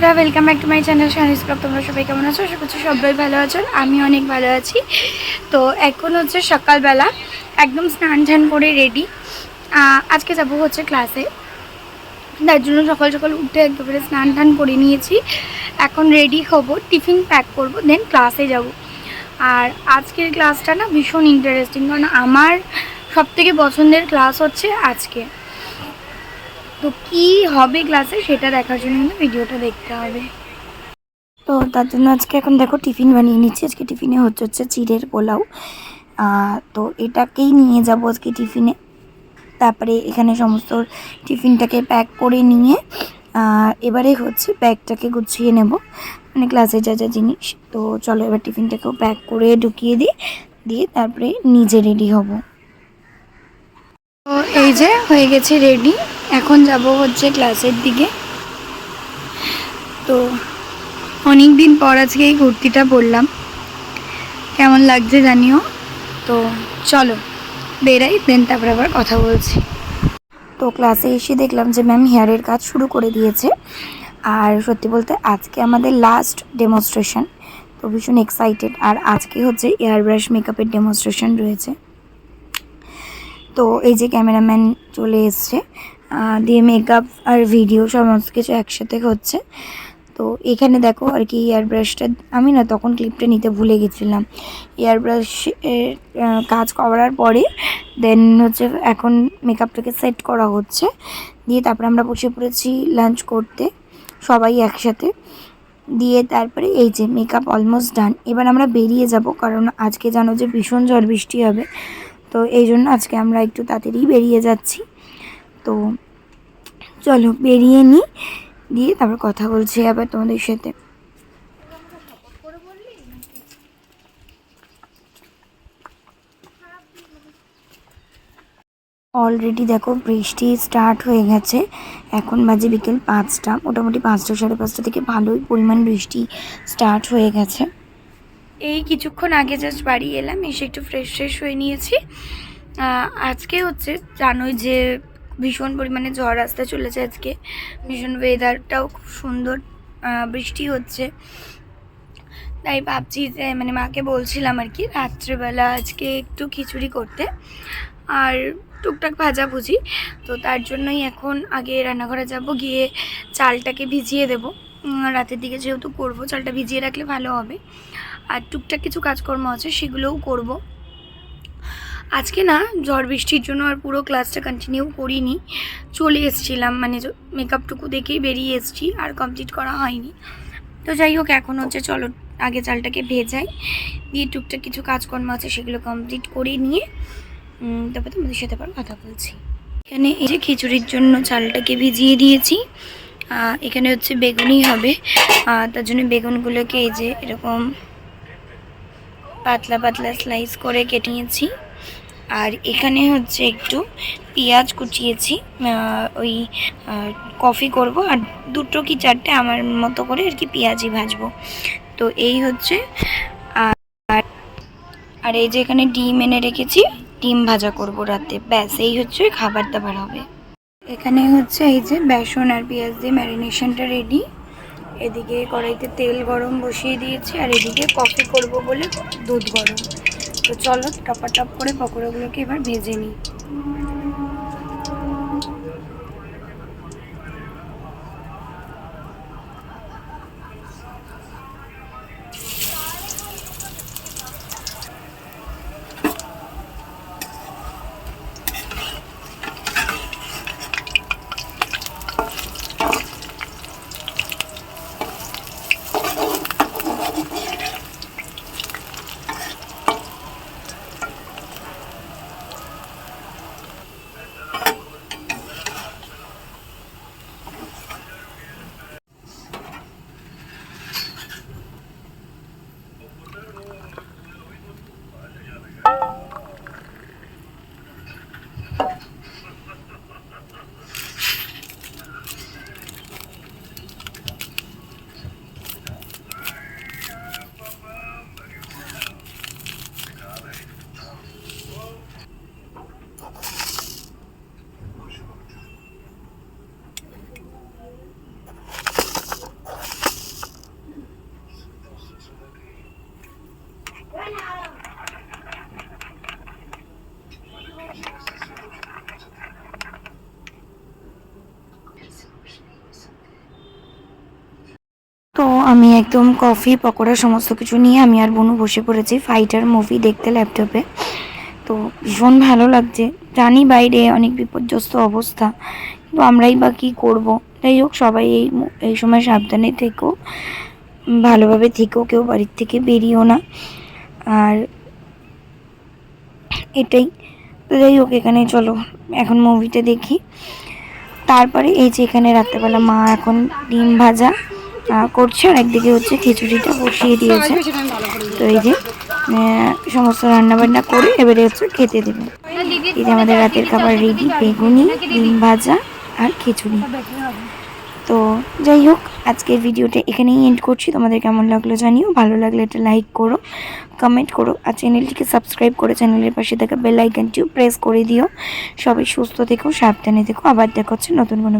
বন্ধুরা welcome back to my channel Shani's blog তোমরা সবাই কেমন আছো? আশা করছি সবাই ভালো আছো, আমি অনেক ভালো আছি। তো এখন হচ্ছে সকালবেলা, একদম স্নান টান করে রেডি আজকে যাব হচ্ছে ক্লাসে তার জন্য সকাল সকাল উঠে একেবারে স্নান টান করে নিয়েছি। এখন রেডি হব টিফিন প্যাক করব দেন ক্লাসে যাব। আর আজকের ক্লাসটা না ভীষণ ইন্টারেস্টিং কারণ আমার সবথেকে পছন্দের ক্লাস হচ্ছে আজকে। তো কি হবে ক্লাসে সেটা দেখার জন্য কিন্তু ভিডিওটা দেখতে হবে। তো তার জন্য আজকে এখন দেখো টিফিন বানিয়ে নিচ্ছি। আজকে টিফিনে হচ্ছে হচ্ছে চিড়ের পোলাও। তো এটাকেই নিয়ে যাব আজকে টিফিনে। তারপরে এখানে সমস্ত টিফিনটাকে প্যাক করে নিয়ে এবারে হচ্ছে ব্যাগটাকে গুছিয়ে নেব। মানে ক্লাসে যা যা জিনিস। তো চলো এবার টিফিনটাকেও প্যাক করে ঢুকিয়ে দিই। দিয়ে তারপরে নিজে রেডি হব। তো এই যে হয়ে গেছে রেডি এখন যাব হচ্ছে ক্লাসের দিকে। তো অনেক দিন পর আজকে এই কুর্তিটা পরলাম। কেমন লাগছে জানিও? তো চলো, বেরাই দেন তারপর আবার কথা বলছি। তো ক্লাসে এসে দেখলাম যে ম্যাম হেয়ারের কাজ শুরু করে দিয়েছে। আর সত্যি বলতে আজকে আমাদের লাস্ট ডেমনস্ট্রেশন তো ভীষণ এক্সাইটেড আর আজকে হচ্ছে এয়ার ব্রাশ মেকআপের ডেমনস্ট্রেশন রয়েছে। তো এই যে ক্যামেরাম্যান চলে এসছে। দিয়ে মেকআপ আর ভিডিও সমস্ত কিছু একসাথে হচ্ছে। তো এখানে দেখো আর কি ব্রাশটা আমি না তখন ক্লিপটা নিতে ভুলে গেছিলাম। ব্রাশ কাজ করার পরে দেন হচ্ছে এখন মেকআপটাকে সেট করা হচ্ছে। দিয়ে তারপরে আমরা বসে পড়েছি লাঞ্চ করতে, সবাই একসাথে। দিয়ে তারপরে এই যে মেকআপ অলমোস্ট ডান এবার আমরা বেরিয়ে যাব কারণ আজকে জানো যে ভীষণ ঝড় বৃষ্টি হবে। তো এই জন্য আজকে আমরা একটু তাড়াতাড়ি বেরিয়ে যাচ্ছি। তো চলো, বেরিয়ে নিই দিয়ে তারপর কথা বলছি আবার তোমাদের সাথে। অলরেডি দেখো, বৃষ্টি স্টার্ট হয়ে গেছে। এখন বাজে বিকেল পাঁচটা, মোটামুটি পাঁচটা, সাড়ে পাঁচটা থেকে ভালোই পরিমাণ বৃষ্টি স্টার্ট হয়ে গেছে। এই কিছুক্ষণ আগে জাস্ট বাড়ি এলাম, এসে একটু ফ্রেশ ফ্রেশ হয়ে নিয়েছি। আজকে হচ্ছে জানোই যে ভীষণ পরিমাণে ঝড় আসতে চলেছে আজকে। ভীষণ ওয়েদারটাও খুব সুন্দর বৃষ্টি হচ্ছে। তাই ভাবছি যে মানে মাকে বলছিলাম আর কি, রাত্রেবেলা আজকে একটু খিচুড়ি করতে। আর টুকটাক ভাজাভুজি তো তার জন্যই এখন আগে রান্নাঘরে যাব, গিয়ে চালটাকে ভিজিয়ে দেব। রাতের দিকে যেহেতু করব, চালটা ভিজিয়ে রাখলে ভালো হবে। আর টুকটাক কিছু কাজকর্ম আছে, সেগুলোও করব। আজকে না ঝড় বৃষ্টির জন্য আর পুরো ক্লাসটা কন্টিনিউ করিনি। চলে এসেছিলাম মানে মেকআপটুকু দেখেই বেরিয়ে এসেছি, আর কমপ্লিট করা হয়নি। তো যাই হোক, এখন হচ্ছে চলো আগে চালটাকে ভেজাই, দিয়ে টুকটাক কিছু কাজকর্ম আছে সেগুলো কমপ্লিট করে নিয়ে তারপর তোমাদের সাথে আবার কথা বলছি। এখানে এই যে খিচুড়ির জন্য চালটাকে ভিজিয়ে দিয়েছি এখানে হচ্ছে বেগুনই হবে। তার জন্য বেগুনগুলোকে এই যে এরকম পাতলা পাতলা স্লাইস করে কেটে নিয়েছি। আর এখানে হচ্ছে একটু পেঁয়াজ কুচিয়েছি ওই কফি করব আর দুটো কি চারটে আমার মতো করে আর কি পেঁয়াজই ভাজবো। তো এই হচ্ছে, আর আর এই যে এখানে ডিম এনে রেখেছি, ডিম ভাজা করব রাতে। ব্যাস, এই হচ্ছে খাবার দাবার হবে। এখানে হচ্ছে এই যে বেসন আর পেঁয়াজ দিয়ে ম্যারিনেশনটা রেডি। এদিকে কড়াইতে তেল গরম বসিয়ে দিয়েছি আর এদিকে কফি করব বলে দুধ গরম। তো চলো টপাটপ করে পকোড়াগুলোকে এবার ভেজে নিই। আমি একদম কফি পকোড়া সমস্ত কিছু নিয়ে আমি আর বনু বসে পড়েছি ফাইটার মুভি দেখতে ল্যাপটপে তো ভীষণ ভালো লাগছে। জানি বাইরে অনেক বিপর্যস্ত অবস্থা, কিন্তু আমরাই বা কী করব? যাই হোক, সবাই এই এই সময় সাবধানে থেকো। ভালোভাবে থেকো, কেউ বাড়ির থেকে বেরিও না। আর এটাই। তো যাই হোক, এখানে চলো, এখন মুভিটা দেখি। তারপরে এই যে এখানে রাত্রেবেলা মা এখন ডিম ভাজা করছে আর একদিকে হচ্ছে খিচুড়িটা বসিয়ে দিয়েছে। তো এই যে সমস্ত রান্না বান্না করে এবারে হচ্ছে খেতে দেবে। যে আমাদের রাতের খাবার রেডি বেগুনি ডিম ভাজা আর খিচুড়ি। তো যাই হোক আজকের ভিডিওটা এখানেই এন্ড করছি। তোমাদের কেমন লাগল জানিও ভালো লাগলে একটা লাইক করো কমেন্ট করো আর চ্যানেলটিকে সাবস্ক্রাইব করে চ্যানেলের পাশে থাকা বেল আইকনটিও প্রেস করে দিও। সবাই সুস্থ থেকো সাবধানে থেকো আবার দেখা হচ্ছে নতুন কোনো